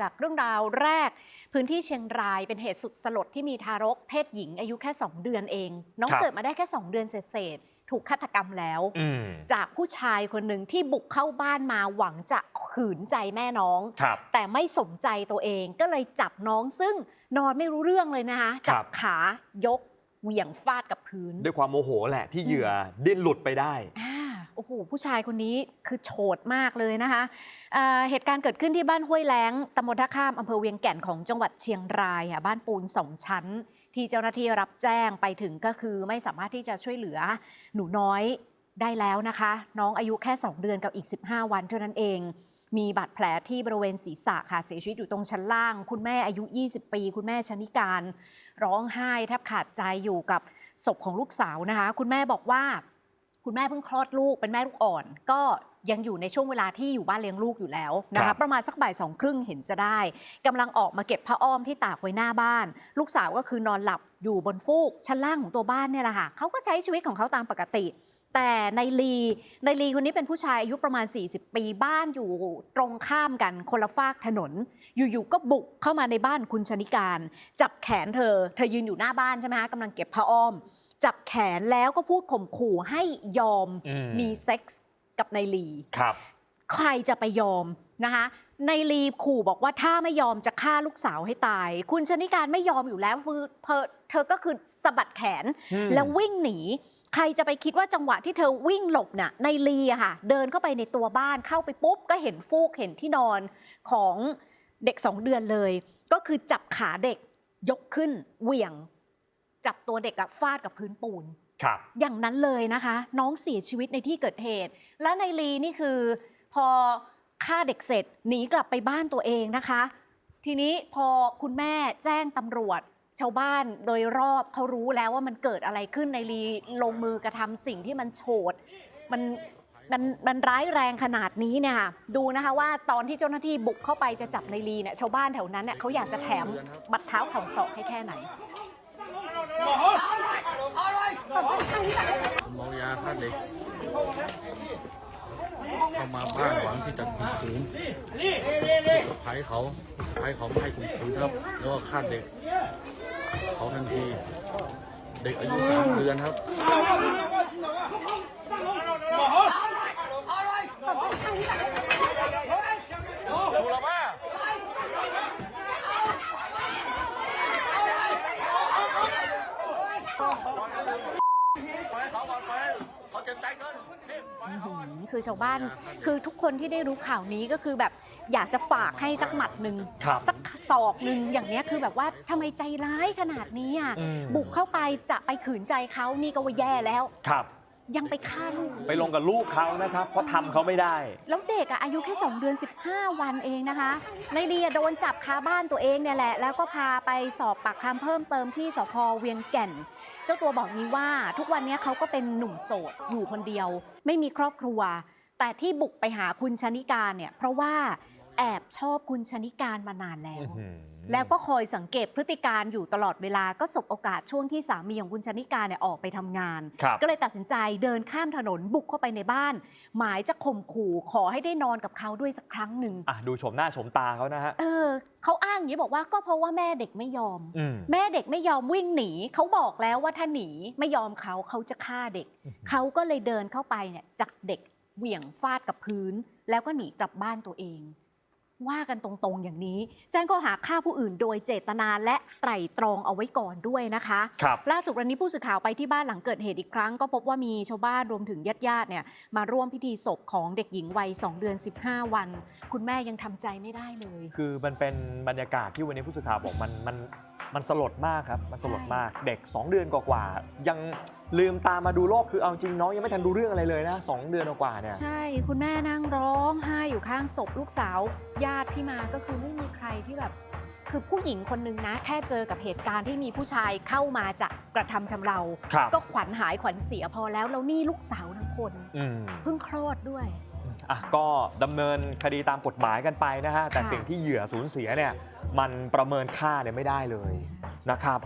จากเรื่องราวแรก พื้นที่เชียงรายเป็นเหตุสุดสลดที่มีทารกเพศหญิงอายุแค่ 2 เดือนเอง น้องครับเกิดมาได้แค่ 2 เดือนเศษๆถูกฆาตกรรมแล้วอืมจากผู้ชายคนหนึ่งที่บุกเข้าบ้านมาหวังจะขืนใจแม่น้องครับแต่ไม่สนใจตัวเองก็เลยจับน้องซึ่งนอนไม่รู้เรื่องเลยนะคะครัจับบขายกเหวี่ยงฟาดกับพื้น ด้วยความโมโหแหละที่เหยื่อดิ้นหลุดไปได้อ่า โอ้โหผู้ชายคนนี้คือโฉดมากเลยนะคะเเหตุการณ์เกิดขึ้นที่บ้านห้วยแล้งตำบลท่าข้ามอำเภอเวียงแก่นของจังหวัดเชียงรายค่ะบ้านปูนสองชั้น ที่เจ้าหน้าที่รับแจ้งไปถึงก็คือไม่สามารถที่จะช่วยเหลือหนูน้อยได้แล้วนะคะ น้องอายุแค่ 2 เดือนกับอีก 15 วันเท่านั้นเอง มีบาดแผลที่บริเวณศีรษะค่ะเสียชีวิตอยู่ตรงชั้นล่าง คุณแม่อายุ 20 ปี คุณแม่ชนิการ ร้องไห้แทบขาดใจอยู่กับศพของลูกสาวนะคะ คุณแม่บอกว่า คุณแม่เพิ่งคลอดลูกเป็นแม่ลูกอ่อน ก็ยังอยู่ในช่วงเวลาที่อยู่บ้านเลี้ยงลูกอยู่แล้วนะครัคะบ ประมาณสักบ่ายสองครึ่งเห็นจะได้กำลังออกมาเก็บผ้าอ้อมที่ตากไว้หน้าบ้าน ลูกสาวก็คือนอนหลับอยู่บนฟูกชั้นล่างของตัวบ้านเนี่ยแหละค่ะเขาก็ใช้ชีวิตของเขาตามปกติ แต่ในลีในลีคนนี้เป็นผู้ชายอายุประมาณ 40 ปีบ้านอยู่ตรงข้ามกันคนละฟากถนน อยู่ๆก็บุกเข้ามาในบ้านคุณชนิการ จับแขนเธอ เธอยืนอยู่หน้าบ้านใช่ไหมคะกำลังเก็บผ้าอ้อม จับแขนแล้วก็พูดข่มขู่ให้ยอมอืมมีเซ็กส์กับนายลีครับ ใครจะไปยอมนะคะนายลีขู่บอกว่าถ้าไม่ยอมจะฆ่าลูกสาวให้ตาย คุณชนิการไม่ยอมอยู่แล้วคือเธอเธอก็คือสะบัดแขนอืมแล้ววิ่งหนีใครจะไปคิดว่าจังหวะที่เธอวิ่งหลบน่ะในลีอะค่ะ เดินเข้าไปในตัวบ้านเข้าไปปุ๊บ ก็เห็นฟูกเห็นที่นอนของเด็กสองเดือนเลย ก็คือจับขาเด็กยกขึ้นเหวี่ยง จับตัวเด็กอะฟาดกับพื้นปูน ครับอย่างนั้นเลยนะคะ น้องเสียชีวิตในที่เกิดเหตุ และในลีนี่คือพอฆ่าเด็กเสร็จหนีกลับไปบ้านตัวเองนะคะ ทีนี้พอคุณแม่แจ้งตำรวจ ชาวบ้านโดยรอบเขารู้แล้วว่ามันเกิดอะไรขึ้นในลีลงมือกระทำสิ่งที่มันโฉดมันมันมันร้ายแรงขนาดนี้เนี่ยค่ะดูนะคะว่าตอนที่เจ้าหน้าที่บุกเข้าไปจะจับในลีเนี่ยชาวบ้านแถวนั้นเนี่ยเขาอยากจะแถมบัตรเท้าเข่าศอกให้แค่ไหน เมายาฆ่าเด็ก เข้ามาบ้านหวังที่จะข่มขืนสะพ้ายเขาสะพ้ายเขาไม่ให้ข่มขืนครับ แล้วก็ฆ่าเด็ก เขาทันที เด็กอายุสามเดือนครับ อื้อหือคือชาวบ้านคือทุกคนที่ได้รู้ข่าวนี้ก็คือแบบอยากจะฝากให้สักหมัดหนึ่งครับ สักศอกหนึ่งอย่างเนี้ยคือแบบว่าทำไมใจร้ายขนาดนี้อะอืมบุกเข้าไปจะไปขืนใจเขานี่ก็ว่าแย่แล้ว ครับ ยังไปฆ่าลูก ไปลงกับลูกเขานะครับ เพราะทำเขาไม่ได้ แล้วเด็กอะอายุแค่ 2 เดือน 15 วันเองนะคะในเรียโดนจับคาบ้านตัวเองเนี่ยแหละ แล้วก็พาไปสอบปากคำเพิ่มเติมที่สพเวียงแก่น เจ้าตัวบอกนี้ว่าทุกวันนี้เขาก็เป็นหนุ่มโสดอยู่คนเดียว ไม่มีครอบครัว แต่ที่บุกไปหาคุณชนิการเนี่ยเพราะว่า แอบชอบคุณชนิการมานานแล้วอื้อหือแล้วก็คอยสังเกตพฤติการอยู่ตลอดเวลาก็สบโอกาสช่วงที่สามีของคุณชนิการเนี่ยออกไปทำงานครับก็เลยตัดสินใจเดินข้ามถนนบุกเข้าไปในบ้าน หมายจะข่มขู่ขอให้ได้นอนกับเขาด้วยสักครั้งหนึ่งอะดูชมหน้าชมตาเขานะฮะเออเขาอ้างอย่างนี้บอกว่าก็เพราะว่าแม่เด็กไม่ยอมอืมแม่เด็กไม่ยอมวิ่งหนีเขาบอกแล้วว่าถ้าหนีไม่ยอมเขาเขาจะฆ่าเด็กอือหือเขาก็เลยเดินเข้าไปเนี่ยจับเด็กเหวี่ยงฟาดกับพื้น แล้วก็หนีกลับบ้านตัวเอง ว่ากันตรงๆอย่างนี้ แจ้งข้อหาฆ่าผู้อื่นโดยเจตนาและไตร่ตรองเอาไว้ก่อนด้วยนะคะครับล่าสุดวันนี้ผู้สื่อข่าวไปที่บ้านหลังเกิดเหตุอีกครั้ง ก็พบว่ามีชาวบ้านรวมถึงญาติญาติๆเนี่ยมาร่วมพิธีศพของเด็กหญิงวัย 2 เดือน 15 วัน คุณแม่ยังทำใจไม่ได้เลย คือมันเป็นบรรยากาศที่วันนี้ผู้สื่อข่าวบอกมันมัน มันสลดมากครับ มันสลดมากเด็ก 2 เดือนกว่าๆยังลืมตามาดูโลกคือเอาจริงน้องยังไม่ทันดูเรื่องอะไรเลยนะสองเดือนกว่าๆเนี่ย ใช่คุณแม่นั่งร้องไห้อยู่ข้างศพลูกสาว ญาติที่มาก็คือไม่มีใครที่แบบ คือผู้หญิงคนนึงนะ แค่เจอกับเหตุการณ์ที่มีผู้ชายเข้ามาจะกระทำชำเรา ครับ ก็ขวัญหายขวัญเสียพอแล้วแล้วนี่ลูกสาวทั้งคนอืม เพิ่งคลอดด้วย อะก็ดำเนินคดีตามกฎหมายกันไปนะฮะ แต่ค่ะ สิ่งที่เหยื่อสูญเสียเนี่ยมันประเมินค่าเนี่ยไม่ได้เลยใช่นะครับ